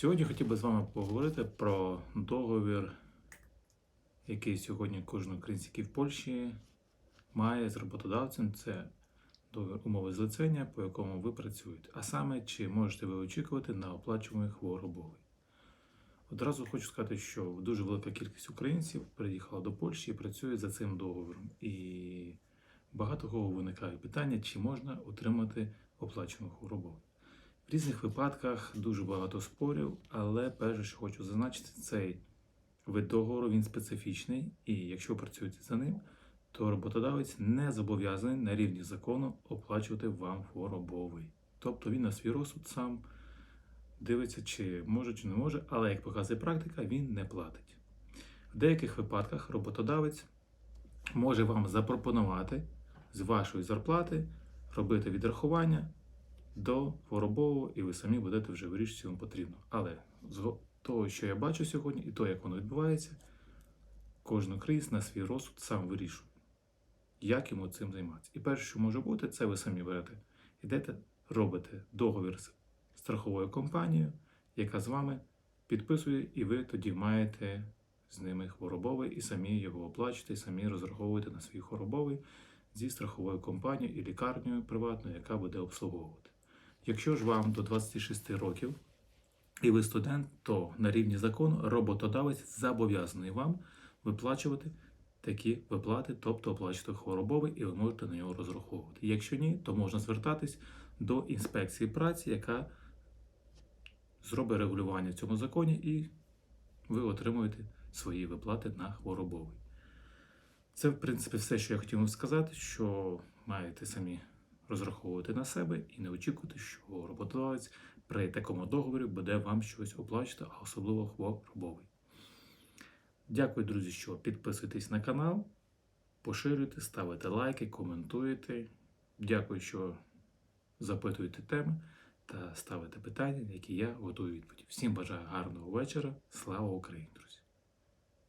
Сьогодні хотів би з вами поговорити про договір, який сьогодні кожен українець, який в Польщі має з роботодавцем. Це договір умови злицення, по якому ви працюєте. А саме, чи можете ви очікувати на оплачуваний хворобовий. Одразу хочу сказати, що дуже велика кількість українців приїхала до Польщі і працюють за цим договором. І багато кого виникає питання, чи можна отримати оплачувану хворобовий. В різних випадках дуже багато спорів, але перше, що хочу зазначити, цей вид договору він специфічний, і якщо працюєте за ним, то роботодавець не зобов'язаний на рівні закону оплачувати вам хворобовий. Тобто він на свій розсуд сам дивиться, чи може, чи не може, але як показує практика, він не платить. В деяких випадках роботодавець може вам запропонувати з вашої зарплати робити відрахування до хворобового, і ви самі будете вже вирішити, що вам потрібно. Але з того, що я бачу сьогодні, і того, як воно відбувається, кожен українець на свій розсуд сам вирішує, як йому цим займатися. І перше, що може бути, це ви самі берете. Йдете, робите договір з страховою компанією, яка з вами підписує, і ви тоді маєте з ними хворобовий і самі його оплачуєте, і самі розраховуєте на свій хворобовий зі страховою компанією і лікарнею приватною, яка буде обслуговувати. Якщо ж вам до 26 років і ви студент, то на рівні закону роботодавець зобов'язаний вам виплачувати такі виплати, тобто оплачувати хворобовий, і ви можете на нього розраховувати. Якщо ні, то можна звертатись до інспекції праці, яка зробить регулювання в цьому законі, і ви отримуєте свої виплати на хворобовий. Це, в принципі, все, що я хотів вам сказати, що маєте самі розраховувати на себе і не очікувати, що роботодавець при такому договорі буде вам щось оплачувати, а особливо хворобовий. Дякую, друзі, що підписуєтесь на канал, поширюєте, ставите лайки, коментуєте. Дякую, що запитуєте теми та ставите питання, на які я готую відповіді. Всім бажаю гарного вечора. Слава Україні, друзі!